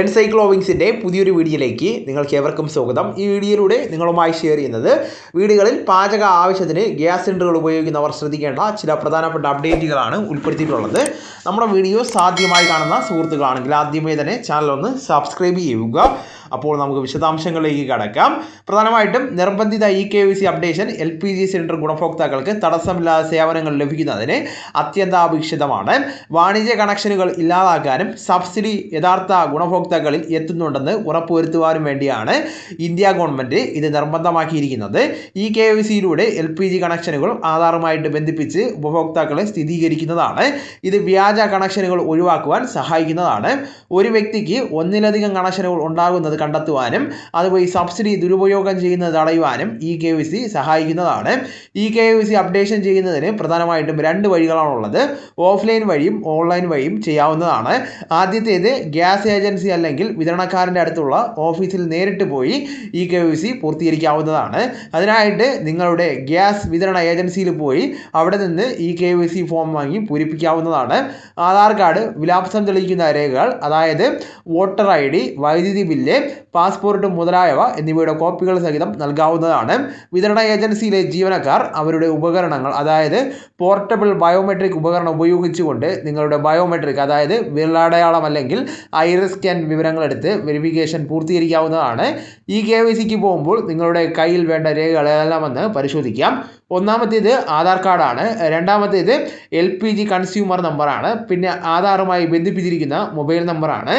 എൻസൈക്ലോവിങ്സിന്റെ പുതിയൊരു വീഡിയോയിലേക്ക് നിങ്ങൾക്ക് ഏവർക്കും സ്വാഗതം. ഈ വീഡിയോയിലൂടെ നിങ്ങളുമായി ഷെയർ ചെയ്യുന്നത് വീടുകളിൽ പാചക ആവശ്യത്തിന് ഗ്യാസ് സിലിണ്ടറുകൾ ഉപയോഗിക്കുന്നവർ ശ്രദ്ധിക്കേണ്ട ചില പ്രധാനപ്പെട്ട അപ്ഡേറ്റുകളാണ് ഉൾപ്പെടുത്തിയിട്ടുള്ളത്. നമ്മുടെ വീഡിയോ സാധ്യമായി കാണുന്ന സുഹൃത്തുക്കളാണെങ്കിൽ ആദ്യമേ തന്നെ ചാനൽ ഒന്ന് സബ്സ്ക്രൈബ് ചെയ്യുക. അപ്പോൾ നമുക്ക് വിശദാംശങ്ങളിലേക്ക് കടക്കാം. പ്രധാനമായിട്ടും നിർബന്ധിത E K V C updation L P G cylinder ഗുണഭോക്താക്കൾക്ക് തടസ്സമില്ലാതെ സേവനങ്ങൾ ലഭിക്കുന്നതിന് അത്യന്താപേക്ഷിതമാണ്. വാണിജ്യ കണക്ഷനുകൾ ഇല്ലാതാക്കാനും സബ്സിഡി യഥാർത്ഥ ഗുണഭോക്താക്കളിൽ എത്തുന്നുണ്ടെന്ന് ഉറപ്പുവരുത്തുവാനും വേണ്ടിയാണ് ഇന്ത്യ ഗവൺമെന്റ് ഇത് നിർബന്ധമാക്കിയിരിക്കുന്നത്. ഇ കെ വി സിയിലൂടെ എൽ പി ജി കണക്ഷനുകൾ ആധാറുമായിട്ട് ബന്ധിപ്പിച്ച് ഉപഭോക്താക്കളെ സ്ഥിരീകരിക്കുന്നതാണ്. ഇത് വ്യാജ കണക്ഷനുകൾ ഒഴിവാക്കുവാൻ സഹായിക്കുന്നതാണ്. ഒരു വ്യക്തിക്ക് ഒന്നിലധികം കണക്ഷനുകൾ ഉണ്ടാകുന്നത് കണ്ടെത്തുവാനും അതുപോലെ ഈ സബ്സിഡി ദുരുപയോഗം ചെയ്യുന്നത് തടയുവാനും ഇ കെ വി സി സഹായിക്കുന്നതാണ്. E K V C updation ചെയ്യുന്നതിന് പ്രധാനമായിട്ടും രണ്ട് വഴികളാണുള്ളത്. ഓഫ്ലൈൻ വഴിയും ഓൺലൈൻ വഴിയും ചെയ്യാവുന്നതാണ്. ആദ്യത്തേത് ഗ്യാസ് ഏജൻസി അല്ലെങ്കിൽ വിതരണക്കാരന്റെ അടുത്തുള്ള ഓഫീസിൽ നേരിട്ട് പോയി ഇ കെ വി സി പൂർത്തീകരിക്കാവുന്നതാണ്. അതിനായിട്ട് നിങ്ങളുടെ ഗ്യാസ് വിതരണ ഏജൻസിയിൽ പോയി അവിടെ നിന്ന് E K V C form വാങ്ങി പൂരിപ്പിക്കാവുന്നതാണ്. ആധാർ കാർഡ് വിലാപ്സം തെളിയിക്കുന്ന രേഖകൾ അതായത് വോട്ടർ ഐ ഡി വൈദ്യുതി ബില്ല് പാസ്പോർട്ട് മുതലായവ എന്നിവയുടെ കോപ്പികൾ സഹിതം നൽകാവുന്നതാണ്. വിതരണ ഏജൻസിയിലെ ജീവനക്കാർ അവരുടെ ഉപകരണങ്ങൾ അതായത് പോർട്ടബിൾ ബയോമെട്രിക് ഉപകരണം ഉപയോഗിച്ചുകൊണ്ട് നിങ്ങളുടെ ബയോമെട്രിക് അതായത് വിരലടയാളം അല്ലെങ്കിൽ ഐറിസ് സ്കാൻ വിവരങ്ങൾ എടുത്ത് വെരിഫിക്കേഷൻ പൂർത്തീകരിക്കാവുന്നതാണ്. ഈ കെ വൈ സിക്ക് പോകുമ്പോൾ നിങ്ങളുടെ കയ്യിൽ വേണ്ട രേഖകൾ ഏതെല്ലാമെന്ന് പരിശോധിക്കാം. ഒന്നാമത്തേത് ആധാർ കാർഡാണ്. രണ്ടാമത്തേത് എൽ പി ജി കൺസ്യൂമർ നമ്പറാണ്. പിന്നെ ആധാറുമായി ബന്ധിപ്പിച്ചിരിക്കുന്ന മൊബൈൽ നമ്പറാണ്.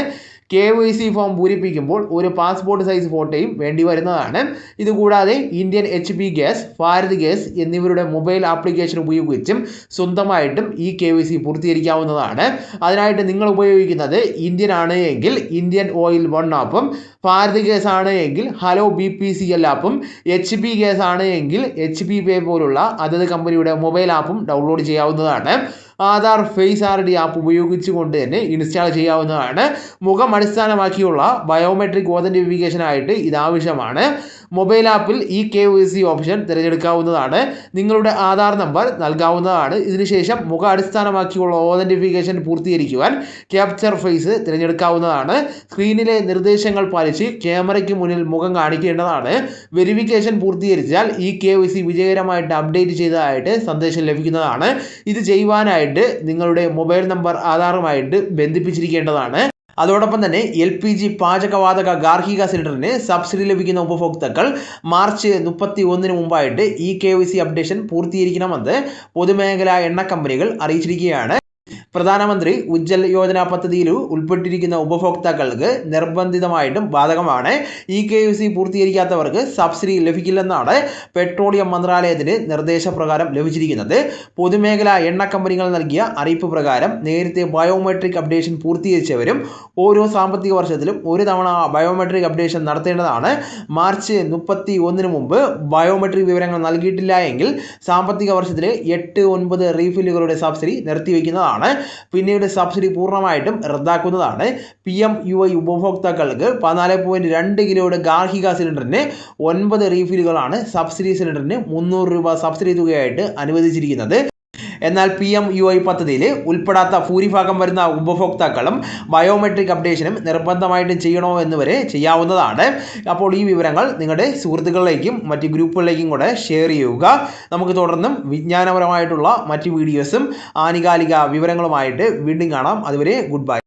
കെ വൈ സി ഫോം പൂരിപ്പിക്കുമ്പോൾ ഒരു പാസ്പോർട്ട് സൈസ് ഫോട്ടോയും വേണ്ടി വരുന്നതാണ്. ഇതുകൂടാതെ Indian H P gas Bharat gas എന്നിവരുടെ മൊബൈൽ ആപ്ലിക്കേഷൻ ഉപയോഗിച്ചും സ്വന്തമായിട്ടും ഈ കെ വൈ സി പൂർത്തീകരിക്കാവുന്നതാണ്. അതിനായിട്ട് നിങ്ങൾ ഉപയോഗിക്കുന്നത് ഇന്ത്യൻ ആണ് എങ്കിൽ ഇന്ത്യൻ ഓയിൽ വൺ ആപ്പും ഭാരത് ഗ്യാസ് ആണ് എങ്കിൽ hello B P C L ആപ്പും എച്ച് പി ഗ്യാസ് ആണ് എങ്കിൽ എച്ച് പി പേ പോലുള്ള അതത് കമ്പനിയുടെ മൊബൈൽ ആപ്പും ഡൗൺലോഡ് ചെയ്യാവുന്നതാണ്. Aadhaar face R D app ഉപയോഗിച്ചുകൊണ്ട് തന്നെ ഇൻസ്റ്റാൾ ചെയ്യാവുന്നതാണ്. മുഖം അടിസ്ഥാനമാക്കിയുള്ള ബയോമെട്രിക് ഓതന്റിഫിക്കേഷനായിട്ട് ആയിട്ട് ഇതാവശ്യമാണ് മൊബൈൽ ആപ്പിൽ E K Y C option തിരഞ്ഞെടുക്കാവുന്നതാണ്. നിങ്ങളുടെ ആധാർ നമ്പർ നൽകാവുന്നതാണ്. ഇതിനുശേഷം മുഖ അടിസ്ഥാനമാക്കിയുള്ള ഓതന്റിഫിക്കേഷൻ പൂർത്തീകരിക്കുവാൻ ക്യാപ്ചർ ഫേസ് തിരഞ്ഞെടുക്കാവുന്നതാണ്. സ്ക്രീനിലെ നിർദ്ദേശങ്ങൾ പാലിച്ച് ക്യാമറയ്ക്ക് മുന്നിൽ മുഖം കാണിക്കേണ്ടതാണ്. വെരിഫിക്കേഷൻ പൂർത്തീകരിച്ചാൽ ഇ കെ ഒ സി വിജയകരമായിട്ട് അപ്ഡേറ്റ് ചെയ്തതായിട്ട് സന്ദേശം ലഭിക്കുന്നതാണ്. ഇത് ചെയ്യുവാനായിട്ട് നിങ്ങളുടെ മൊബൈൽ നമ്പർ ആധാറുമായിട്ട് ബന്ധിപ്പിച്ചിരിക്കേണ്ടതാണ്. അതോടൊപ്പം തന്നെ എൽ പി ജി പാചകവാതക ഗാർഹിക സിലിണ്ടറിന് സബ്സിഡി ലഭിക്കുന്ന ഉപഭോക്താക്കൾ മാർച്ച് മുപ്പത്തി ഒന്നിന് മുമ്പായിട്ട് E K Y C updation പൂർത്തീകരിക്കണമെന്ന് പൊതുമേഖലാ എണ്ണ കമ്പനികൾ അറിയിച്ചിരിക്കുകയാണ്. പ്രധാനമന്ത്രി ഉജ്ജൽ യോജന പദ്ധതിയിൽ ഉൾപ്പെട്ടിരിക്കുന്ന ഉപഭോക്താക്കൾക്ക് നിർബന്ധിതമായിട്ടും ബാധകമാണ്. ഇ കെ യു സി പൂർത്തീകരിക്കാത്തവർക്ക് സബ്സിഡി ലഭിക്കില്ലെന്നാണ് പെട്രോളിയം മന്ത്രാലയത്തിന് നിർദ്ദേശപ്രകാരം ലഭിച്ചിരിക്കുന്നത്. പൊതുമേഖലാ എണ്ണ കമ്പനികൾ നൽകിയ അറിയിപ്പ് പ്രകാരം നേരത്തെ ബയോമെട്രിക് അപ്ഡേഷൻ പൂർത്തീകരിച്ചവരും ഓരോ സാമ്പത്തിക വർഷത്തിലും ഒരു തവണ ബയോമെട്രിക് അപ്ഡേഷൻ നടത്തേണ്ടതാണ്. മാർച്ച് മുപ്പത്തി ഒന്നിന് മുമ്പ് ബയോമെട്രിക് വിവരങ്ങൾ നൽകിയിട്ടില്ല എങ്കിൽ സാമ്പത്തിക വർഷത്തിലെ എട്ട് ഒൻപത് റീഫില്ലുകളുടെ സബ്സിഡി നിർത്തിവെക്കുന്നതാണ്. പിന്നീട് സബ്സിഡി പൂർണമായിട്ടും റദ്ദാക്കുന്നതാണ്. പി എം യു ഐ ഉപഭോക്താക്കൾക്ക് പതിനാല് പോയിന്റ് രണ്ട് കിലോയുടെ ഗാർഹിക സിലിണ്ടറിന് ഒൻപത് റീഫിലുകളാണ് സബ്സിഡി സിലിണ്ടറിന് മുന്നൂറ് രൂപ സബ്സിഡി തുകയായിട്ട് അനുവദിച്ചിരിക്കുന്നത്. എന്നാൽ പി എം യു ഐ പദ്ധതിയിൽ ഉൾപ്പെടാത്ത ഭൂരിഭാഗം വരുന്ന ഉപഭോക്താക്കളും ബയോമെട്രിക് അപ്ഡേഷനും നിർബന്ധമായിട്ടും ചെയ്യണോ എന്ന് വരെ ചെയ്യാവുന്നതാണ്. അപ്പോൾ ഈ വിവരങ്ങൾ നിങ്ങളുടെ സുഹൃത്തുക്കളിലേക്കും മറ്റ് ഗ്രൂപ്പുകളിലേക്കും കൂടെ ഷെയർ ചെയ്യുക. നമുക്ക് തുടർന്നും വിജ്ഞാനപരമായിട്ടുള്ള മറ്റ് വീഡിയോസും ആനുകാലിക വിവരങ്ങളുമായിട്ട് വീണ്ടും കാണാം. അതുവരെ ഗുഡ് ബൈ